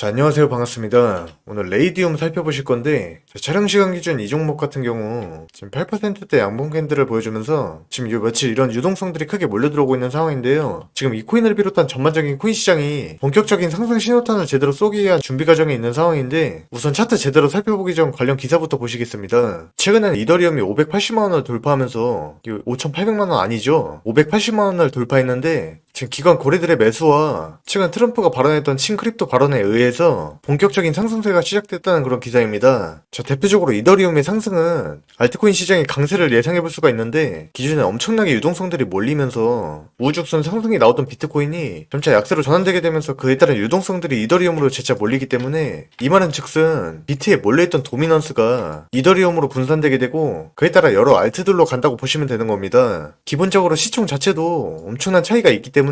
자, 안녕하세요. 반갑습니다. 오늘 레이디움 살펴보실 건데, 자, 촬영 시간 기준 이 종목 같은 경우, 지금 8%대 양봉 캔들을 보여주면서, 지금 요 며칠 이런 유동성들이 크게 몰려들어오고 있는 상황인데요. 지금 이 코인을 비롯한 전반적인 코인 시장이 본격적인 상승 신호탄을 제대로 쏘기 위한 준비 과정에 있는 상황인데, 우선 차트 제대로 살펴보기 전 관련 기사부터 보시겠습니다. 최근에는 이더리움이 580만원을 돌파하면서, 5,800만원 아니죠? 580만원을 돌파했는데, 지금 기관 고래들의 매수와 최근 트럼프가 발언했던 친크립토 발언에 의해서 본격적인 상승세가 시작됐다는 그런 기사입니다. 자, 대표적으로 이더리움의 상승은 알트코인 시장의 강세를 예상해 볼 수가 있는데 기존에 엄청나게 유동성들이 몰리면서 우후죽순 상승이 나오던 비트코인이 점차 약세로 전환되게 되면서 그에 따른 유동성들이 이더리움으로 재차 몰리기 때문에 이 말은 즉슨 비트에 몰려있던 도미넌스가 이더리움으로 분산되게 되고 그에 따라 여러 알트들로 간다고 보시면 되는 겁니다. 기본적으로 시총 자체도 엄청난 차이가 있기 때문에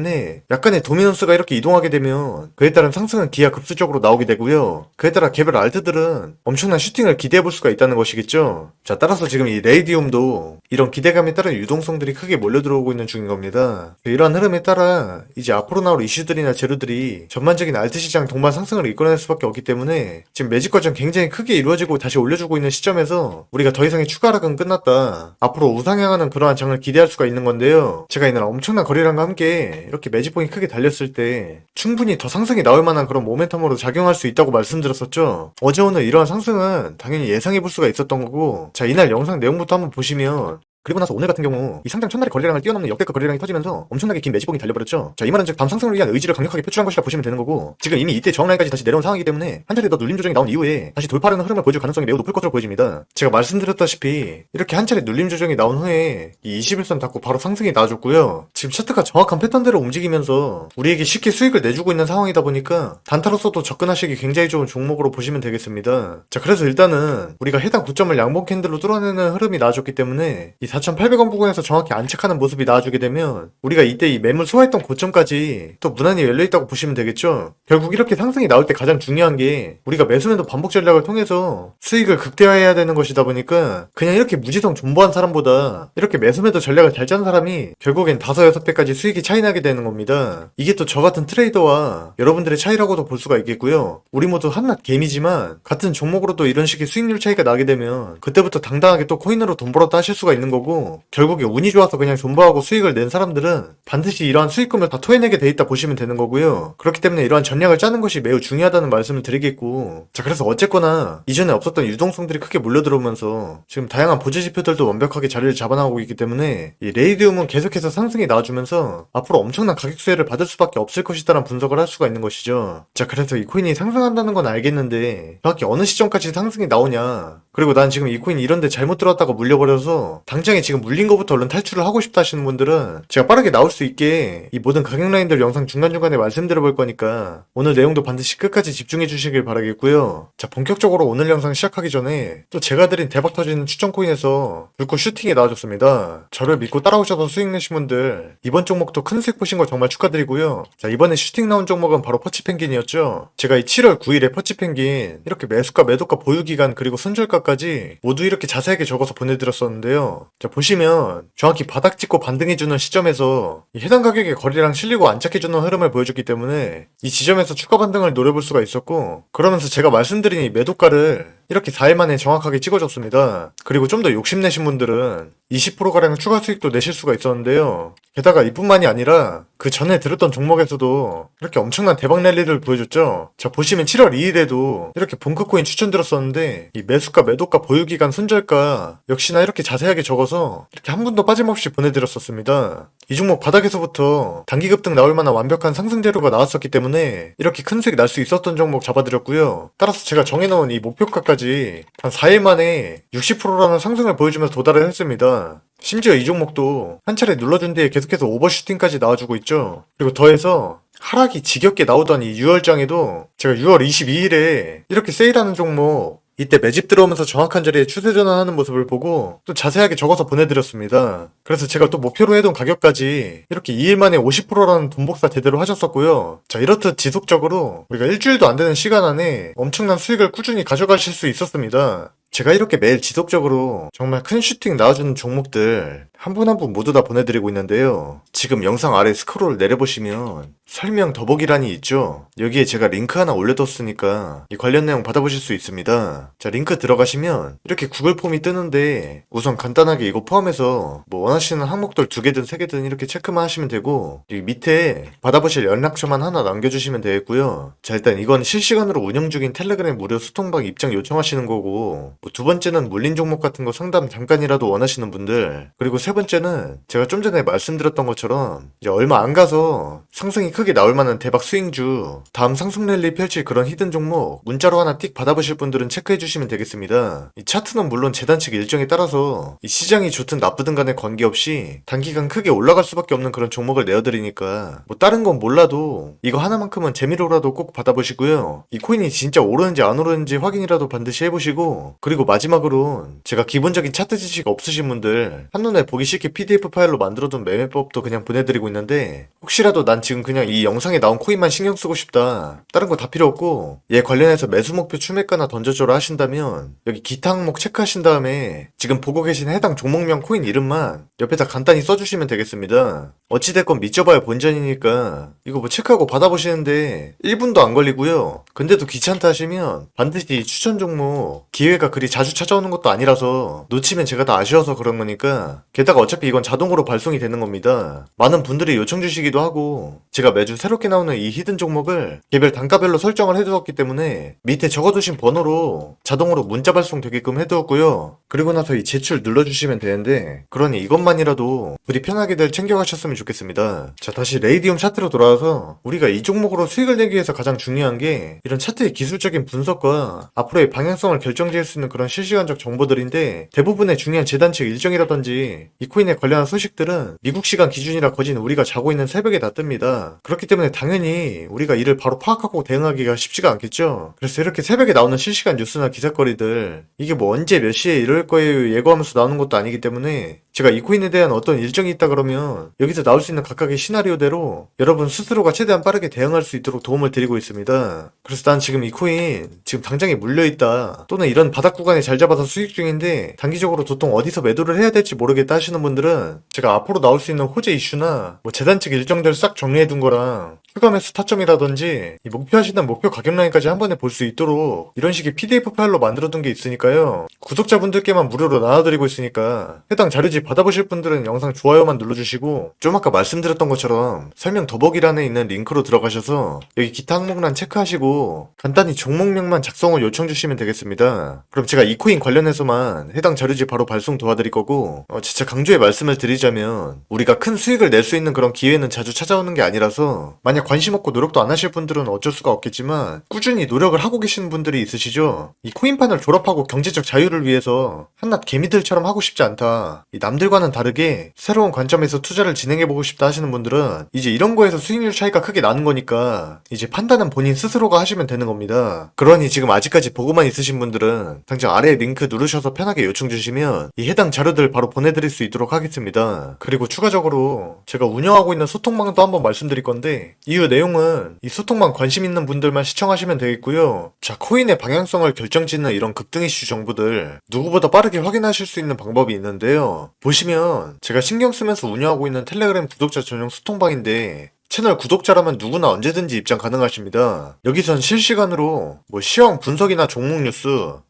약간의 도미넌스가 이렇게 이동하게 되면 그에 따른 상승은 기하급수적으로 나오게 되고요. 그에 따라 개별 알트들은 엄청난 슈팅을 기대해 볼 수가 있다는 것이겠죠. 자, 따라서 지금 이 레이디움도 이런 기대감에 따른 유동성들이 크게 몰려 들어오고 있는 중인 겁니다. 이러한 흐름에 따라 이제 앞으로 나올 이슈들이나 재료들이 전반적인 알트 시장 동반 상승을 이끌어낼 수밖에 없기 때문에 지금 매직 과정 굉장히 크게 이루어지고 다시 올려주고 있는 시점에서 우리가 더 이상의 추가 하락은 끝났다. 앞으로 우상향하는 그러한 장을 기대할 수가 있는 건데요. 제가 이날 엄청난 거래량과 함께 이렇게 매직봉이 크게 달렸을 때 충분히 더 상승이 나올 만한 그런 모멘텀으로 작용할 수 있다고 말씀드렸었죠. 어제 오늘 이러한 상승은 당연히 예상해 볼 수가 있었던 거고 자 이날 영상 내용부터 한번 보시면 그리고 나서 오늘 같은 경우 이 상장 첫날에 거래량을 뛰어넘는 역대급 거래량이 터지면서 엄청나게 긴 매직봉이 달려버렸죠. 자, 이 말은 즉 다음 상승을 위한 의지를 강력하게 표출한 것이라 보시면 되는 거고 지금 이미 이때 저항라인까지 다시 내려온 상황이기 때문에 한 차례 더 눌림 조정이 나온 이후에 다시 돌파하는 흐름을 보여줄 가능성이 매우 높을 것으로 보여집니다. 제가 말씀드렸다시피 이렇게 한 차례 눌림 조정이 나온 후에 이 21선 닫고 바로 상승이 나와줬고요. 지금 차트가 정확한 패턴대로 움직이면서 우리에게 쉽게 수익을 내주고 있는 상황이다 보니까 단타로서도 접근하시기 굉장히 좋은 종목으로 보시면 되겠습니다. 자, 그래서 일단은 우리가 해당 고점을 양봉 캔들로 뚫어내는 흐름이 나와줬기 때문에 이 4,800원 부근에서 정확히 안착하는 모습이 나와주게 되면 우리가 이때 이 매물 소화했던 고점까지 또 무난히 열려있다고 보시면 되겠죠. 결국 이렇게 상승이 나올 때 가장 중요한 게 우리가 매수매도 반복 전략을 통해서 수익을 극대화해야 되는 것이다 보니까 그냥 이렇게 무지성 존버한 사람보다 이렇게 매수매도 전략을 잘 짜는 사람이 결국엔 다섯 여섯 배까지 수익이 차이 나게 되는 겁니다. 이게 또 저 같은 트레이더와 여러분들의 차이라고도 볼 수가 있겠고요. 우리 모두 한낱 개미지만 같은 종목으로도 이런 식의 수익률 차이가 나게 되면 그때부터 당당하게 또 코인으로 돈 벌었다 하실 수가 있는 거고 결국에 운이 좋아서 그냥 존버하고 수익을 낸 사람들은 반드시 이러한 수익금을 다 토해내게 돼 있다 보시면 되는 거고요. 그렇기 때문에 이러한 전략을 짜는 것이 매우 중요하다는 말씀을 드리겠고 자 그래서 어쨌거나 이전에 없었던 유동성들이 크게 몰려들어오면서 지금 다양한 보조 지표들도 완벽하게 자리를 잡아나가고 있기 때문에 이 레이디움은 계속해서 상승이 나와주면서 앞으로 엄청난 가격 수혜를 받을 수밖에 없을 것이다라는 분석을 할 수가 있는 것이죠. 자 그래서 이 코인이 상승한다는 건 알겠는데 정확히 어느 시점까지 상승이 나오냐 그리고 난 지금 이 코인 이런데 잘못 들어왔다가 물려버려서 당장 에 지금 물린 거부터 얼른 탈출을 하고 싶다 하시는 분들은 제가 빠르게 나올 수 있게 이 모든 가격 라인들 영상 중간중간에 말씀드려 볼 거니까 오늘 내용도 반드시 끝까지 집중해 주시길 바라겠고요. 자 본격적으로 오늘 영상 시작하기 전에 또 제가 드린 대박 터지는 추천 코인에서 불꽃 슈팅이 나와줬습니다. 저를 믿고 따라오셔서 수익 내신 분들 이번 종목도 큰 수익 보신 거 정말 축하드리고요. 자 이번에 슈팅 나온 종목은 바로 퍼치 펭귄이었죠. 제가 이 7월 9일에 퍼치 펭귄 이렇게 매수가 매도가 보유 기간 그리고 손절가까지 모두 이렇게 자세하게 적어서 보내드렸었는데요. 자 보시면 정확히 바닥 찍고 반등해주는 시점에서 이 해당 가격에 거래량 실리고 안착해주는 흐름을 보여줬기 때문에 이 지점에서 추가 반등을 노려볼 수가 있었고 그러면서 제가 말씀드린 이 매도가를 이렇게 4일 만에 정확하게 찍어줬습니다. 그리고 좀 더 욕심내신 분들은 20%가량 추가 수익도 내실 수가 있었는데요. 게다가 이뿐만이 아니라 그 전에 들었던 종목에서도 이렇게 엄청난 대박 랠리를 보여줬죠. 자, 보시면 7월 2일에도 이렇게 본크코인 추천드렸었는데 이 매수가, 매도가, 보유기간, 손절가 역시나 이렇게 자세하게 적어서 이렇게 한 분도 빠짐없이 보내드렸었습니다. 이 종목 바닥에서부터 단기 급등 나올 만한 완벽한 상승 재료가 나왔었기 때문에 이렇게 큰 수익 날 수 있었던 종목 잡아드렸고요. 따라서 제가 정해놓은 이 목표가 까지 한 4일 만에 60%라는 상승을 보여주면서 도달을 했습니다. 심지어 이 종목도 한 차례 눌러준 뒤에 계속해서 오버슈팅까지 나와주고 있죠. 그리고 더해서 하락이 지겹게 나오던 이 6월장에도 제가 6월 22일에 이렇게 세일하는 종목 이때 매집 들어오면서 정확한 자리에 추세 전환하는 모습을 보고 또 자세하게 적어서 보내드렸습니다. 그래서 제가 또 목표로 해둔 가격까지 이렇게 2일 만에 50%라는 돈 복사 제대로 하셨었고요. 자 이렇듯 지속적으로 우리가 일주일도 안 되는 시간 안에 엄청난 수익을 꾸준히 가져가실 수 있었습니다. 제가 이렇게 매일 지속적으로 정말 큰 슈팅 나와주는 종목들 한 분 한 분 모두 다 보내드리고 있는데요. 지금 영상 아래 스크롤 내려보시면 설명 더보기란이 있죠. 여기에 제가 링크 하나 올려뒀으니까 이 관련 내용 받아보실 수 있습니다. 자, 링크 들어가시면 이렇게 구글 폼이 뜨는데 우선 간단하게 이거 포함해서 뭐 원하시는 항목들 두 개든 세 개든 이렇게 체크만 하시면 되고 여기 밑에 받아보실 연락처만 하나 남겨주시면 되겠고요. 자, 일단 이건 실시간으로 운영 중인 텔레그램 무료 소통방 입장 요청하시는 거고 뭐 두 번째는 물린 종목 같은 거 상담 잠깐이라도 원하시는 분들 그리고 세 번째는 제가 좀 전에 말씀드렸던 것처럼 이제 얼마 안 가서 상승이 크게 나올 만한 대박 스윙주 다음 상승 랠리 펼칠 그런 히든 종목 문자로 하나 띡 받아보실 분들은 체크해 주시면 되겠습니다. 이 차트는 물론 재단 측 일정에 따라서 이 시장이 좋든 나쁘든 간에 관계없이 단기간 크게 올라갈 수밖에 없는 그런 종목을 내어드리니까 뭐 다른 건 몰라도 이거 하나만큼은 재미로라도 꼭 받아보시고요. 이 코인이 진짜 오르는지 안 오르는지 확인이라도 반드시 해보시고 그리고 마지막으로 제가 기본적인 차트 지식 없으신 분들 한눈에 보기 쉽게 PDF 파일로 만들어둔 매매법도 그냥 보내드리고 있는데 혹시라도 난 지금 그냥 이 영상에 나온 코인만 신경 쓰고 싶다. 다른 거 다 필요 없고. 얘 관련해서 매수 목표 추매가나 던져줘라 하신다면 여기 기타 항목 체크하신 다음에 지금 보고 계신 해당 종목명 코인 이름만 옆에다 간단히 써주시면 되겠습니다. 어찌됐건 믿져봐야 본전이니까 이거 뭐 체크하고 받아보시는데 1분도 안 걸리고요. 근데도 귀찮다 하시면 반드시 추천 종목 기회가 그리 자주 찾아오는 것도 아니라서 놓치면 제가 다 아쉬워서 그런 거니까 게다가 어차피 이건 자동으로 발송이 되는 겁니다. 많은 분들이 요청 주시기도 하고 제가 매주 새롭게 나오는 이 히든 종목을 개별 단가별로 설정을 해두었기 때문에 밑에 적어두신 번호로 자동으로 문자 발송 되게끔 해두었고요 그리고 나서 이 제출 눌러주시면 되는데 그러니 이것만이라도 부디 편하게들 챙겨가셨으면 좋겠습니다 자 다시 레이디움 차트로 돌아와서 우리가 이 종목으로 수익을 내기 위해서 가장 중요한 게 이런 차트의 기술적인 분석과 앞으로의 방향성을 결정지을 수 있는 그런 실시간적 정보들인데 대부분의 중요한 재단 측 일정이라든지 이 코인에 관련한 소식들은 미국 시간 기준이라 거진 우리가 자고 있는 새벽에 다 뜹니다. 그렇기 때문에 당연히 우리가 이를 바로 파악하고 대응하기가 쉽지가 않겠죠. 그래서 이렇게 새벽에 나오는 실시간 뉴스나 기사거리들 이게 뭐 언제 몇 시에 이럴 거예요 예고하면서 나오는 것도 아니기 때문에 제가 이 코인에 대한 어떤 일정이 있다 그러면 여기서 나올 수 있는 각각의 시나리오대로 여러분 스스로가 최대한 빠르게 대응할 수 있도록 도움을 드리고 있습니다. 그래서 난 지금 이 코인 지금 당장에 물려있다 또는 이런 바닥 구간에 잘 잡아서 수익 중인데 단기적으로 도통 어디서 매도를 해야 될지 모르겠다 하시는 분들은 제가 앞으로 나올 수 있는 호재 이슈나 뭐 재단 측 일정들을 싹 정리해둔 거랑 추가 매수 타점이라든지 이 목표하시는 목표 가격 라인까지 한 번에 볼 수 있도록 이런 식의 PDF 파일로 만들어둔 게 있으니까요. 구독자분들께만 무료로 나눠드리고 있으니까 해당 자료집 받아보실 분들은 영상 좋아요만 눌러주시고 좀 아까 말씀드렸던 것처럼 설명 더보기란에 있는 링크로 들어가셔서 여기 기타 항목란 체크하시고 간단히 종목명만 작성을 요청 주시면 되겠습니다. 그럼 제가 이 코인 관련해서만 해당 자료집 바로 발송 도와드릴 거고 어, 진짜 강조의 말씀을 드리자면 우리가 큰 수익을 낼 수 있는 그런 기회는 자주 찾아오는 게 아니라서 만약 관심 없고 노력도 안 하실 분들은 어쩔 수가 없겠지만 꾸준히 노력을 하고 계시는 분들이 있으시죠. 이 코인판을 졸업하고 경제적 자유를 위해서 한낱 개미들처럼 하고 싶지 않다. 이 남 들과는 다르게 새로운 관점에서 투자를 진행해보고 싶다 하시는 분들은 이제 이런 거에서 수익률 차이가 크게 나는 거니까 이제 판단은 본인 스스로가 하시면 되는 겁니다. 그러니 지금 아직까지 보고만 있으신 분들은 당장 아래 링크 누르셔서 편하게 요청 주시면 이 해당 자료들 바로 보내드릴 수 있도록 하겠습니다. 그리고 추가적으로 제가 운영하고 있는 소통방도 한번 말씀드릴 건데 이후 내용은 이 소통방 관심 있는 분들만 시청하시면 되겠고요. 자 코인의 방향성을 결정짓는 이런 급등 이슈 정보들 누구보다 빠르게 확인하실 수 있는 방법이 있는데요. 보시면 제가 신경 쓰면서 운영하고 있는 텔레그램 구독자 전용 소통방인데 채널 구독자라면 누구나 언제든지 입장 가능하십니다. 여기선 실시간으로 뭐 시황 분석이나 종목 뉴스,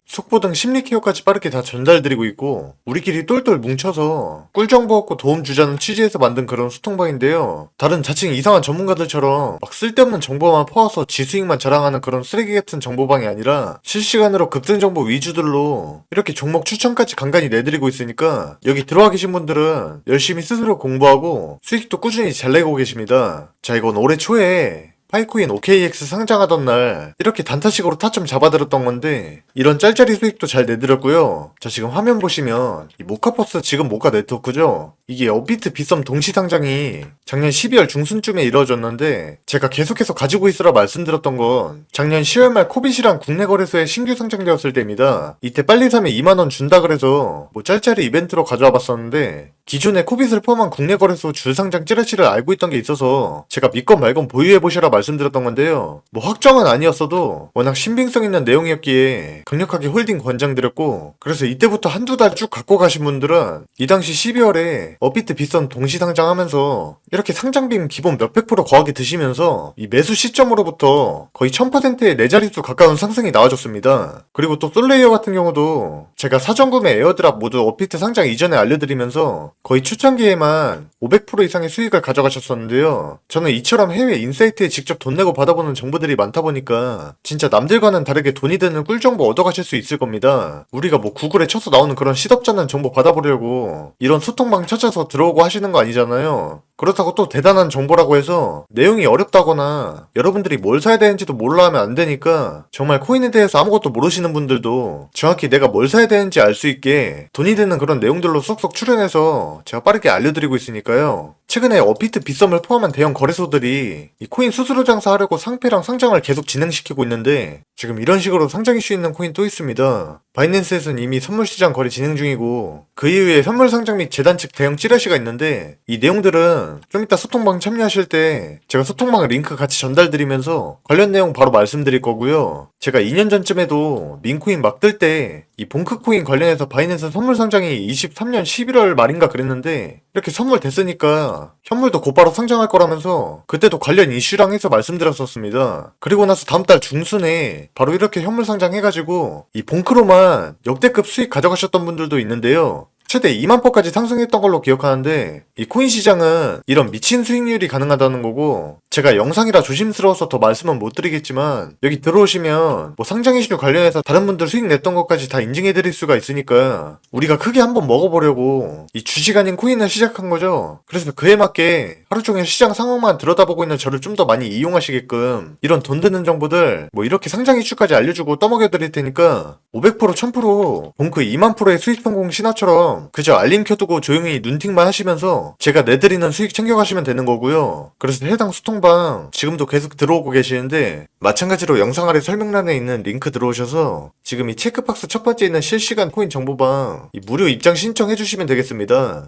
속보 등 심리 케어까지 빠르게 다 전달드리고 있고 우리끼리 똘똘 뭉쳐서 꿀 정보 얻고 도움 주자는 취지에서 만든 그런 소통방인데요. 다른 자칭 이상한 전문가들처럼 막 쓸데없는 정보만 퍼와서 지수익만 자랑하는 그런 쓰레기 같은 정보방이 아니라 실시간으로 급등 정보 위주들로 이렇게 종목 추천까지 간간히 내드리고 있으니까 여기 들어와 계신 분들은 열심히 스스로 공부하고 수익도 꾸준히 잘 내고 계십니다. 자 이건 올해 초에 파이코인 OKX 상장하던 날 이렇게 단타식으로 타점 잡아들었던 건데 이런 짤짤이 수익도 잘 내드렸고요. 자 지금 화면 보시면 이 모카버스 지금 모카 네트워크죠. 이게 업비트 비썸 동시 상장이 작년 12월 중순쯤에 이루어졌는데 제가 계속해서 가지고 있으라 말씀드렸던 건 작년 10월 말 코빗이랑 국내 거래소에 신규 상장되었을 때입니다. 이때 빨리 사면 2만 원 준다 그래서 뭐 짤짤이 이벤트로 가져와 봤었는데 기존의 코빗을 포함한 국내 거래소 줄상장 찌라시를 알고 있던 게 있어서 제가 믿건 말건 보유해보시라 말씀드렸던 건데요. 뭐 확정은 아니었어도 워낙 신빙성 있는 내용이었기에 강력하게 홀딩 권장드렸고 그래서 이때부터 한두 달 쭉 갖고 가신 분들은 이 당시 12월에 업비트 빗선 동시 상장 하면서 이렇게 상장빔 기본 몇백 프로 거하게 드시면서 이 매수 시점으로부터 거의 1000%의 네 자릿수 가까운 상승이 나와줬습니다. 그리고 또 솔레이어 같은 경우도 제가 사전 구매 에어드랍 모두 업비트 상장 이전에 알려드리면서 거의 추천기에만 500% 이상의 수익을 가져가셨었는데요. 저는 이처럼 해외 인사이트에 직접 돈 내고 받아보는 정보들이 많다 보니까 진짜 남들과는 다르게 돈이 드는 꿀 정보 얻어가실 수 있을 겁니다. 우리가 뭐 구글에 쳐서 나오는 그런 시덥잖은 정보 받아보려고 이런 소통방 찾아서 들어오고 하시는 거 아니잖아요. 그렇다고 또 대단한 정보라고 해서 내용이 어렵다거나 여러분들이 뭘 사야 되는지도 몰라 하면 안 되니까 정말 코인에 대해서 아무것도 모르시는 분들도 정확히 내가 뭘 사야 되는지 알 수 있게 돈이 되는 그런 내용들로 쏙쏙 출연해서 제가 빠르게 알려드리고 있으니까요. 최근에 어피트 빗썸을 포함한 대형 거래소들이 이 코인 수수료 장사하려고 상패랑 상장을 계속 진행시키고 있는데 지금 이런 식으로 상장 이슈 있는 코인 또 있습니다. 바이낸스에서는 이미 선물 시장 거래 진행 중이고 그 이후에 선물 상장 및 재단 측 대형 찌라시가 있는데 이 내용들은 좀 이따 소통방 참여하실 때 제가 소통방 링크 같이 전달드리면서 관련 내용 바로 말씀드릴 거고요. 제가 2년 전쯤에도 민코인 막 뜰 때 이 봉크코인 관련해서 바이낸스 선물 상장이 23년 11월 말인가 그랬는데 이렇게 선물 됐으니까 현물도 곧바로 상장할 거라면서 그때도 관련 이슈랑 해서 말씀드렸었습니다. 그리고 나서 다음 달 중순에 바로 이렇게 현물 상장해가지고 이 봉크로만 역대급 수익 가져가셨던 분들도 있는데요. 최대 2만 퍼까지 상승했던 걸로 기억하는데 이 코인 시장은 이런 미친 수익률이 가능하다는 거고 제가 영상이라 조심스러워서 더 말씀은 못 드리겠지만 여기 들어오시면 뭐 상장 이슈 관련해서 다른 분들 수익 냈던 것까지 다 인증해 드릴 수가 있으니까 우리가 크게 한번 먹어보려고 이 주식 아닌 코인을 시작한 거죠. 그래서 그에 맞게 하루 종일 시장 상황만 들여다보고 있는 저를 좀 더 많이 이용하시게끔 이런 돈 드는 정보들 뭐 이렇게 상장 이슈까지 알려주고 떠먹여 드릴 테니까 500% 1000% 봉크 2만 프로의 수익 성공 신화처럼 그저 알림 켜두고 조용히 눈팅만 하시면서 제가 내드리는 수익 챙겨가시면 되는 거고요. 그래서 해당 소통방 지금도 계속 들어오고 계시는데 마찬가지로 영상 아래 설명란에 있는 링크 들어오셔서 지금 이 체크박스 첫 번째 있는 실시간 코인 정보방 이 무료 입장 신청해 주시면 되겠습니다.